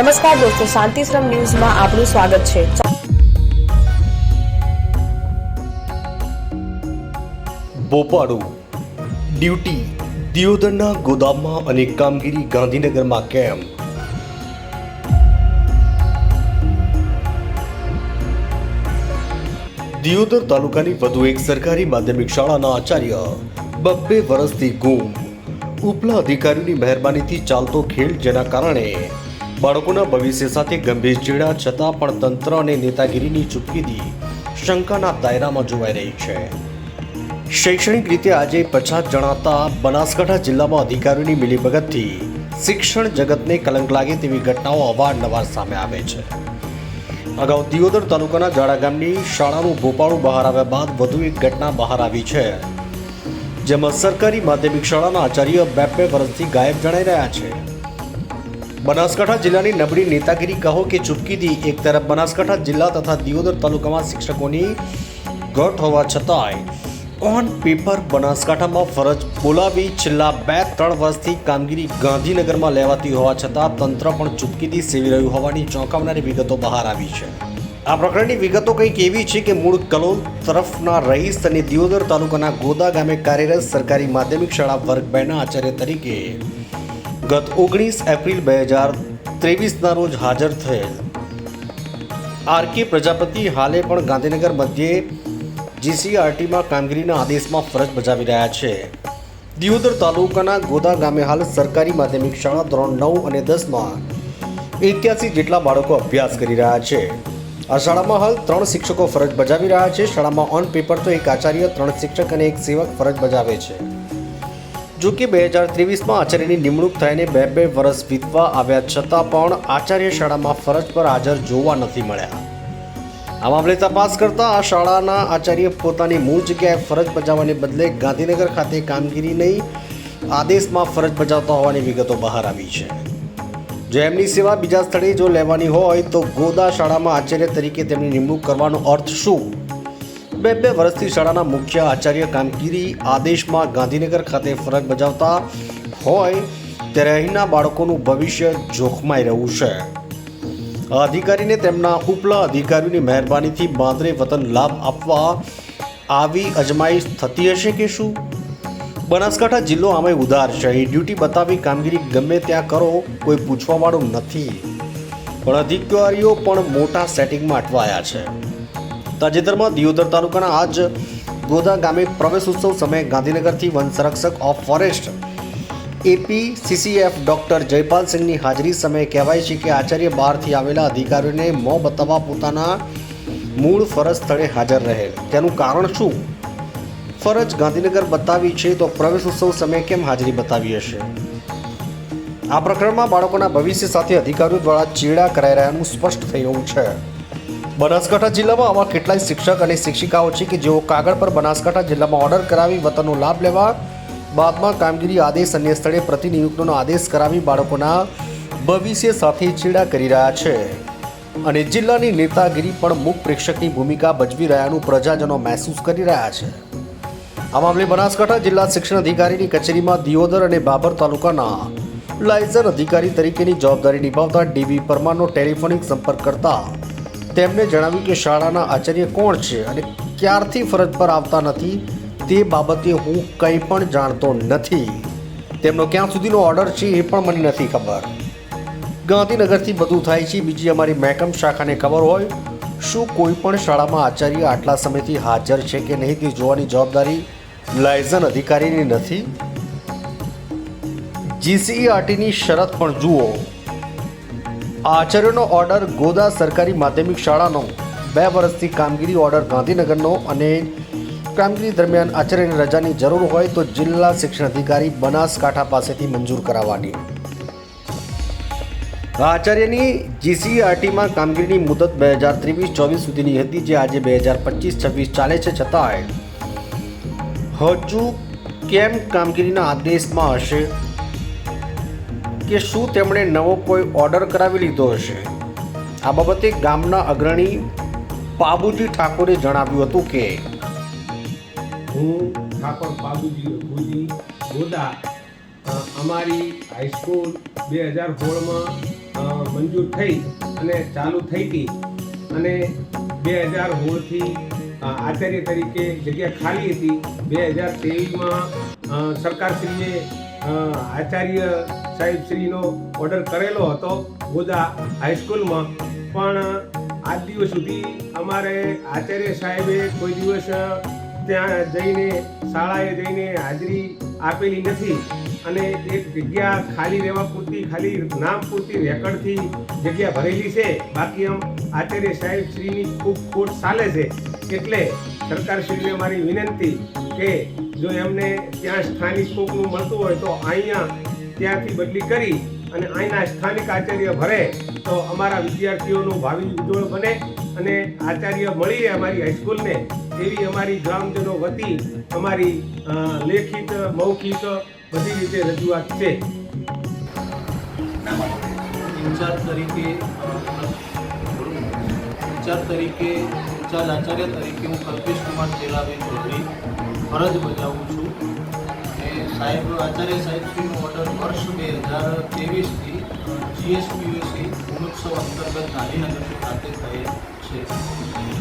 નમસ્કાર દોસ્તો, શાંતિશ્રમ ન્યૂઝમાં આપનું સ્વાગત છે. બોપાડું, ડ્યુટી, દિયોદરના ગોદામમાં અને કામગીરી ગાંધીનગરમાં કેમ? દિયોદર તાલુકાની વધુ એક સરકારી માધ્યમિક શાળાના આચાર્ય બબ્બે વર્ષથી ગુમ. ઉપલા અધિકારીઓની મહેરબાનીથી ચાલતો ખેલ જેના કારણે બાળકોના ભવિષ્ય સાથે ગંભીર ચેડા છતાં પણ તંત્ર અને નેતાગીરીની ચૂપકીદી શંકાના દાયરામાં જોવાઈ રહી છે. શૈક્ષણિક રીતે આજે પછાત જણાતા બનાસકાંઠા જિલ્લામાં અધિકારીઓની મિલીભગતથી શિક્ષણ જગતને કલંક લાગે તેવી ઘટનાઓ અવારનવાર સામે આવે છે. અગાઉ દિયોદર તાલુકાના જાડા ગામની શાળાનું ભોપાળું બહાર આવ્યા બાદ વધુ એક ઘટના બહાર આવી છે. જેમાં સરકારી માધ્યમિક શાળાના આચાર્ય બે બે વર્ષથી ગાયબ જણાઈ રહ્યા છે. બનાસકાંઠા જિલ્લાની નબળી નેતાગીરી કહો કે ચૂપકીદી એક તરફ બનાસકાંઠા જિલ્લા તથા દિયોદર તાલુકામાં શિક્ષકોની ઘટ હોવા છતાંય ઓન પેપર બનાસકાંઠામાં ફરજ બોલાવી છેલ્લા બે ત્રણ વર્ષથી કામગીરી ગાંધીનગરમાં લેવાતી હોવા છતાં તંત્ર પણ ચૂપકીદી સેવી રહ્યું હોવાની ચોંકાવનારી વિગતો બહાર આવી છે. આ પ્રકરણની વિગતો કંઈક એવી છે કે મૂળ કલોલ તરફના રહીશ અને દિયોદર તાલુકાના ગોદા ગામે કાર્યરત સરકારી માધ્યમિક શાળા વર્ગ બેના આચાર્ય તરીકે ગત ઓગણીસ એપ્રિલ બે હજાર ત્રેવીસના રોજ હાજર થયેલ. આર કે પ્રજાપતિ હાલે પણ ગાંધીનગર મધ્યે જીસીઆરટીમાં કામગીરીના આદેશમાં ફરજ બજાવી રહ્યા છે. દિયોદર તાલુકાના ગોદા ગામે હાલ સરકારી માધ્યમિક શાળા ધોરણ નવ અને દસમાં એક્યાસી જેટલા બાળકો અભ્યાસ કરી રહ્યા છે. આ શાળામાં હાલ ત્રણ શિક્ષકો ફરજ બજાવી રહ્યા છે. શાળામાં ઓન પેપર તો એક આચાર્ય, ત્રણ શિક્ષક અને એક સેવક ફરજ બજાવે છે. જો કે બે હજાર ત્રેવીસમાં આચાર્યની નિમણૂક થઈને બે બે વર્ષ વીતવા આવ્યા છતાં પણ આચાર્ય શાળામાં ફરજ પર હાજર જોવા નથી મળ્યા. આ મામલે તપાસ કરતા આ શાળાના આચાર્ય પોતાની મૂળ જગ્યાએ ફરજ બજાવવાને બદલે ગાંધીનગર ખાતે કામગીરી નહીં, આદેશમાં ફરજ બજાવતા હોવાની વિગતો બહાર આવી છે. જો એમની સેવા બીજા સ્થળે જો લેવાની હોય તો ગોદા શાળામાં આચાર્ય તરીકે તેમની નિમણૂક કરવાનો અર્થ શું? બે બે વર્ષથી શાળાના મુખ્ય આચાર્ય કામગીરી આદેશમાં ગાંધીનગર ખાતે ફરજ બજાવતા હોય ત્યારે અહીંના બાળકોનું ભવિષ્ય જોખમાઈ રહ્યું છે. અધિકારીને તેમના ઉપલા અધિકારીઓની મહેરબાનીથી બાંદરે વતન લાભ આપવા આવી અજમાઈશ થતી હશે કે શું? બનાસકાંઠા જિલ્લો આમે ઉદાર છે. અહીં ડ્યુટી બતાવી કામગીરી ગમે ત્યાં કરો, કોઈ પૂછવાવાળું નથી. પણ અધિકારીઓ પણ મોટા સેટિંગમાં અટવાયા છે. તાજેતરમાં દિયોદર તાલુકાના આજ ગોધા ગામે પ્રવેશ ઉત્સવ સમયે ગાંધીનગરથી વન સંરક્ષક of forest AP CCF doctor Jaipal સિંહની હાજરી સમયે કહેવાય છે કે આચાર્ય બહારથી આવેલા અધિકારીઓને મોં બતાવવા પોતાના મૂળ ફરજ સ્થળે હાજર રહેલ. તેનું કારણ શું? ફરજ ગાંધીનગર બતાવી છે તો પ્રવેશ ઉત્સવ સમયે કેમ હાજરી બતાવી હશે? આ પ્રકરણમાં બાળકોના ભવિષ્ય સાથે અધિકારીઓ દ્વારા ચેડા કરાઈ રહ્યાનું સ્પષ્ટ થઈ રહ્યું છે. બનાસકાંઠા જિલ્લામાં આવા કેટલાય શિક્ષક અને શિક્ષિકાઓ છે કે જેઓ કાગળ પર બનાસકાંઠા જિલ્લામાં ઓર્ડર કરાવી વતનનો લાભ લેવા બાદમાં કામગીરી આદેશ અન્ય સ્થળે પ્રતિનિયુક્તનો આદેશ કરાવી બાળકોના ભવિષ્ય સાથે છેડા કરી રહ્યા છે. અને જિલ્લાની નેતાગીરી પણ મુખ પ્રેક્ષકની ભૂમિકા ભજવી રહ્યાનું પ્રજાજનો મહેસૂસ કરી રહ્યા છે. આ મામલે બનાસકાંઠા જિલ્લા શિક્ષણ અધિકારીની કચેરીમાં દિયોદર અને બાબર તાલુકાના લાયઝર અધિકારી તરીકેની જવાબદારી નિભાવતા ડીવી પરમારનો ટેલિફોનિક સંપર્ક કરતા તેમણે જણાવ્યું કે શાળાના આચાર્ય કોણ છે અને ક્યારથી ફરજ પર આવતા નથી તે બાબતે હું કંઈ પણ જાણતો નથી. તેમનો ક્યાં સુધીનો ઓર્ડર છે એ પણ મને નથી ખબર. ગાંધીનગરથી બધું થાય છે, બીજી અમારી મહેકમ શાખાને ખબર હોય. શું કોઈ પણ શાળામાં આચાર્ય આટલા સમયથી હાજર છે કે નહીં તે જોવાની જવાબદારી લાયઝન અધિકારીની નથી? જીસીઈઆરટીની શરત પણ જુઓ. આચાર્યનો ઓર્ડર ગોદા સરકારી માધ્યમિક શાળાનો. બે વર્ષથી કામગીરી ઓર્ડર ગાંધીનગરનો અને કામગીરી દરમિયાન આચાર્યની રજાની જરૂર હોય તો જિલ્લા શિક્ષણ અધિકારી બનાસકાંઠા પાસેથી મંજૂર કરાવવાની આચાર્યની જીસીઆરટીમાં કામગીરીની મુદત બે હજાર ત્રેવીસ ચોવીસ સુધીની હતી જે આજે બે હજાર પચીસ છવ્વીસ ચાલે છે છતાંય. હજુ કેમ કામગીરીના આદેશમાં હશે? કે શું તેમણે નવો કોઈ ઓર્ડર કરાવી લીધો હશે? આ બાબતે ગામના અગ્રણી પાબુજી ઠાકોરે જણાવ્યું હતું કે, હું ઠાકોર બાબુજી રઘુજી ગોદા અમારી હાઈસ્કૂલ બે હજાર સોળમાં મંજૂર થઈ અને ચાલુ થઈ હતી. અને બે હજાર સોળથી આચાર્ય તરીકે જગ્યા ખાલી હતી. બે હજાર ત્રેવીસમાં સરકારશ્રીએ આચાર્ય સાહેબશ્રીનો ઓર્ડર કરેલો હતો ગોદા હાઈસ્કૂલમાં પણ આજ દિવસ સુધી અમારે આચાર્ય સાહેબે કોઈ દિવસ ત્યાં જઈને, શાળાએ જઈને હાજરી આપેલી નથી. અને એક જગ્યા ખાલી રહેવા પૂરતી, ખાલી નામ પૂરતી રેકર્ડથી જગ્યા ભરેલી છે. બાકી આમ આચાર્ય સાહેબ શ્રીની ખૂબ ખોટ ચાલે છે. એટલે સરકારશ્રીને મારી વિનંતી કે જો એમને ત્યાં સ્થાનિક કોકનું મળતું હોય તો અહીંયા ત્યાંથી બદલી કરી અને અહીંના સ્થાનિક આચાર્ય ભરે, તો અમારા વિદ્યાર્થીઓનું ભાવિ ઉજ્જવળ બને અને આચાર્ય મળીએ અમારી હાઈસ્કૂલને એવી અમારી ગ્રામજનો વતી અમારી લેખિત, મૌખિક બધી રીતે રજૂઆત છે. તરીકે ઇન્ચાર્જ આચાર્ય તરીકે હું કલ્પેશ કુમાર ચેલાભાઈ ચૌધરી ફરજ બજાવું છું. અને સાહેબ, આચાર્ય સાહેબશ્રીનો ઓર્ડર વર્ષ બે હજાર ત્રેવીસથી જીએસપીયુસી ગુણોત્સવ અંતર્ગત ગાંધીનગર ખાતે થયેલ છે.